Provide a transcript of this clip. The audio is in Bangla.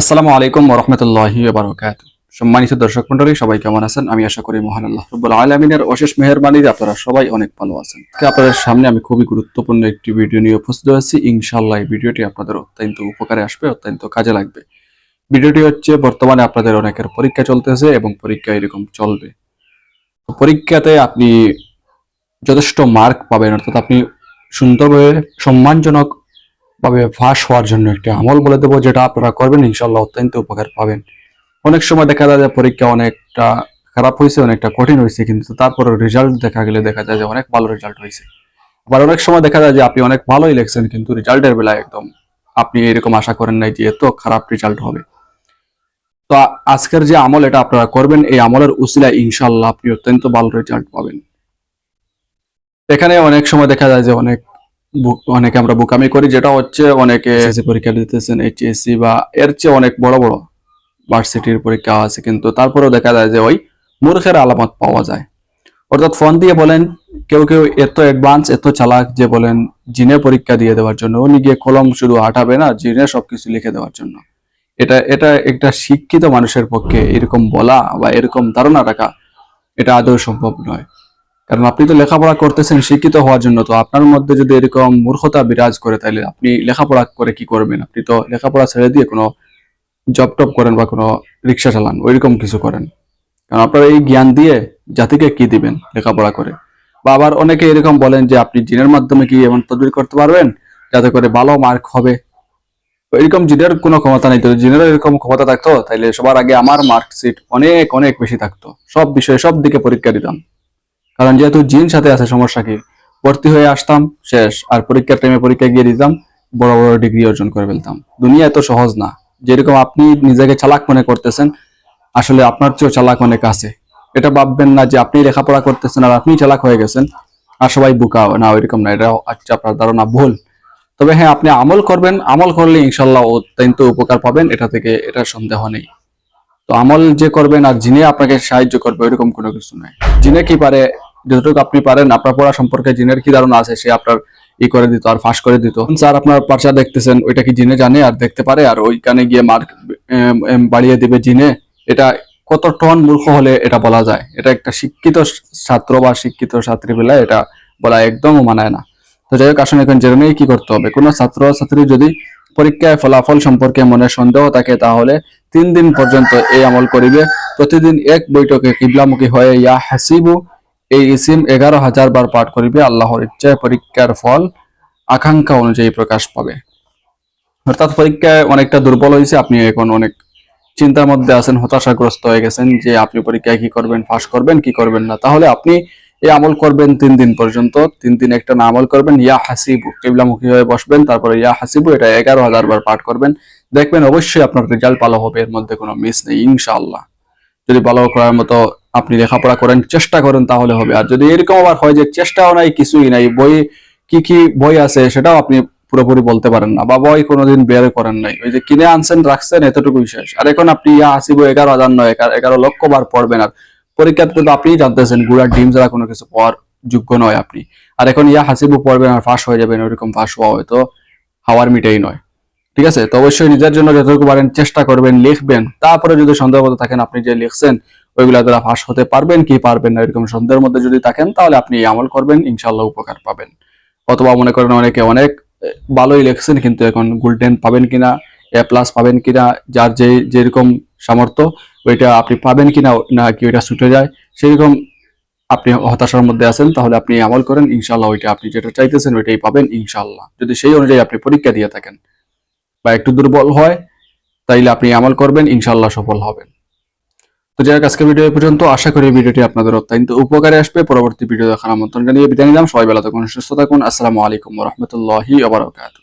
আসসালামু আলাইকুম রহমতুল্লাহি বারকাত সম্মানিত দর্শক মন্ডলী সবাই কেমন আছেন? আমি আশা করি মহান আল্লাহ রব্বুল আলমিনের অশেষ মেহরবানিতে আপনারা সবাই অনেক ভালো আছেন। আপনাদের সামনে আমি খুবই গুরুত্বপূর্ণ একটি ভিডিও নিয়ে উপস্থিত হয়েছি ইনশাআল্লাহ এই ভিডিওটি আপনাদের অত্যন্ত উপকারে আসবে, অত্যন্ত কাজে লাগবে। ভিডিওটি হচ্ছে, বর্তমানে আপনাদের অনেকের পরীক্ষা চলতেছে এবং পরীক্ষা এরকম চলবে। পরীক্ষাতে আপনি যথেষ্ট মার্ক পাবেন, অর্থাৎ আপনি সুন্দরভাবে সম্মানজনক ভাবে ফাঁস হওয়ার জন্য একটি আমল বলে দেবো, যেটা আপনারা করবেন ইনশাল্লাহ অত্যন্ত উপকার পাবেন। অনেক সময় দেখা যায় যে পরীক্ষা অনেকটা খারাপ হয়েছে, অনেকটা কঠিন হয়েছে, কিন্তু তারপরে রেজাল্ট দেখা গেলে দেখা যায় যে অনেক ভালো রেজাল্ট হয়েছে। আবার অনেক সময় দেখা যায় যে আপনি অনেক ভালোই লিখছেন, কিন্তু রেজাল্টের বেলায় একদম আপনি এরকম আশা করেন নাই যে এত খারাপ রেজাল্ট হবে। তো আজকের যে আমল, এটা আপনারা করবেন, এই আমলের উসিলায় ইনশাল্লাহ আপনি অত্যন্ত ভালো রেজাল্ট পাবেন। এখানে অনেক সময় দেখা যায় যে অনেক অনেকে আমরা বোকামি করি, যেটা হচ্ছে অনেকে পরীক্ষা দিতেছেন এইচএসসি বা এর চেয়ে অনেক বড় বড় ভার্সিটির পরীক্ষা আছে কিন্তু তারপরেও দেখা যায় যে ওই মূর্খের আলামত পাওয়া যায়। অর্থাৎ ফোন দিয়ে বলেন, কেউ কেউ এত অ্যাডভান্স এত চালাক যে বলেন, জিনে পরীক্ষা দিয়ে দেওয়ার জন্য, উনি গিয়ে কলম শুধু হাঁটাবে না, জিনে সবকিছু লিখে দেওয়ার জন্য। এটা এটা একটা শিক্ষিত মানুষের পক্ষে এরকম বলা বা এরকম ধারণা রাখা এটা আদৌ সম্ভব নয়। কারণ আপনি তো লেখাপড়া করতেছেন, শিক্ষিত হওয়ার জন্য। তো আপনার মধ্যে যদি এরকম মূর্খতা বিরাজ করে, তাহলে আপনি লেখাপড়া করে কি করবেন? আপনি তো লেখাপড়া ছেড়ে দিয়ে কোনো জব টপ করেন বা কোনো রিক্সা চালান, ওইরকম কিছু করেন। কারণ আপনার এই জ্ঞান দিয়ে জাতিকে কি দিবেন লেখাপড়া করে? বা আবার অনেকে এরকম বলেন যে, আপনি জিনের মাধ্যমে কি এমন তদবির করতে পারবেন? যাতে করে ভালো মার্ক হবে? এরকম জিনের কোনো ক্ষমতা নেই। তো জিনের এরকম ক্ষমতা থাকতো, তাইলে সবার আগে আমার মার্কশিট অনেক অনেক বেশি থাকতো। সব বিষয়ে সব দিকে পরীক্ষা দিতাম। কারণ যেহেতু জিন সাথে আছে সমস্যা কি? ভর্তি হয়ে আসতাম, শেষ। আর পরীক্ষার টাইমে পরীক্ষা গিয়ে দিতাম, বড় বড় ডিগ্রি অর্জন করে ফেলতাম। দুনিয়া এত সহজ না। যেরকম আপনি নিজেকে চালাক মনে করতেছেন, আসলে আপনার চেয়েও চালাক অনেক আছে। এটা ভাববেন না যে আপনি লেখাপড়া করতেছেন আর আপনি চালাক হয়ে গেছেন। আর সবাই বুকা, না, ওইরকম না। এটা হচ্ছে আপনার ধারণা ভুল। তবে হ্যাঁ আপনি আমল করবেন। আমল করলে ইনশাল্লাহ অত্যন্ত উপকার পাবেন। এটা থেকে এটার সন্দেহ নেই। তো আমল যে করবেন আর জিনে আপনাকে সাহায্য করবে, ওইরকম কোনো কিছু নয় জিনে কি পারে যতটুকু আপনি পারেন, আপনার পড়া সম্পর্কে জিনের কি ধারণা আছে, সে আপনার ই করে দিত আর ফাঁস করে দিত। স্যার, আপনার পার্চা দেখতেছেন, ওইটা কি জিনে জানে আর দেখতে পারে? আর ওইখানে গিয়ে মার্ক বাড়িয়ে দিবে জিনে, এটা কত টন মূর্খ হলে এটা বলা যায়? এটা একটা শিক্ষিত ছাত্র বা শিক্ষিত ছাত্রী বেলায় এটা বলা একদমও মানায় না। তো যাই হোক আসলে এখন জেনে কি করতে হবে। কোনো ছাত্র ছাত্রী যদি পরীক্ষায় ফলাফল সম্পর্কে মনে সন্দেহ থাকে, তাহলে তিন দিন পর্যন্ত এই আমল করিবে। প্রতিদিন এক বৈঠকে কিবলামুখী হয়ে, ইয়া হাসিবু এই ইসিম এগারো হাজার বার পাঠ করিবে, আল্লাহর ইচ্ছায় পরীক্ষার ফল, আকাঙ্ক্ষা অনুযায়ী প্রকাশ পাবে। অর্থাৎ পরীক্ষায় অনেকটা দুর্বল হয়েছে আপনি এখন অনেক চিন্তার মধ্যে আছেন, হতাশাগ্রস্ত হয়ে গেছেন যে আপনি পরীক্ষায় কি করবেন পাস করবেন, কি করবেন না। তাহলে আপনি এই আমল করবেন তিন দিন পর্যন্ত, তিন দিন একটা না আমল করবেন, ইয়া হাসিবু, কিবলামুখী হয়ে বসবেন, তারপরে ইয়া হাসিবু, এটা এগারো হাজার বার পাঠ করবেন। দেখবেন অবশ্যই আপনার রেজাল্ট ভালো হবে, এর মধ্যে কোনো মিস নেই, ইনশাআল্লাহ। যদি ভালো করার মতো আপনি লেখাপড়া করেন, চেষ্টা করেন তাহলে হবে। আর যদি এরকম আবার হয় যে চেষ্টাও নাই, কিছুই নাই, বই কি কি বই আছে সেটাও আপনি পুরোপুরি বলতে পারেন না বা বই কোনোদিন বের করেন নাই। ওই যে কিনে আনছেন, রাখছেন, এতটুকুই শেষ। আর এখন আপনি ইয়া হাসিব এগারো হাজার নয়, এগারো- এগারো লক্ষ বার পড়বেন। আর পরীক্ষাতে তো আপনি জানতেছেন গুড়ার ডিম ছাড়া কোনো কিছু পাওয়ার যোগ্য নয় আপনি। আর এখন ইয়া হাসিবু পড়বেন আর ফাঁস হয়ে যাবেন, ওইরকম ফাঁস হওয়া হয়তো হাওয়ার মিটেই নয়। ঠিক আছে? তো অবশ্যই নিজের জন্য যতটুকু পারেন চেষ্টা করবেন, লিখবেন। তারপরে যদি সন্দেহগত থাকেন, আপনি যে লিখছেন ওইগুলা দ্বারা ফাঁস হতে পারবেন কি পারবেন না এরকম সন্দেহের মধ্যে যদি থাকেন, তাহলে আপনি আমল করবেন ইনশাল্লাহ উপকার পাবেন। অথবা মনে করেন অনেকে অনেক ভালোই লেখছেন, কিন্তু এখন গোল্ডেন পাবেন কিনা, এ প্লাস পাবেন কিনা, যার যে যেরকম সামর্থ্য, ওইটা আপনি পাবেন কিনা, না কি ওইটা ছুটে যায়, সেরকম আপনি হতাশার মধ্যে আছেন, তাহলে আপনি আমল করেন ইনশাল্লাহ ওইটা আপনি যেটা চাইতেছেন, ওইটাই পাবেন ইনশাল্লাহ যদি সেই অনুযায়ী আপনি পরীক্ষা দিয়ে থাকেন বা একটু দুর্বল হয়, তাইলে আপনি আমল করবেন ইনশাল্লাহ সফল হবেন। তো যাই হোক আজকে ভিডিও পর্যন্ত। আশা করি ভিডিওটি আপনাদের অত্যন্ত উপকারে আসবে। পরবর্তী ভিডিও দেখার আমন্ত্রণ জানিয়ে বিদায় নিলাম। সবাই বেলা থাকুন, সুস্থ থাকুন। আসসালামু আলাইকুম রহমতুল্লাহি আবরকাত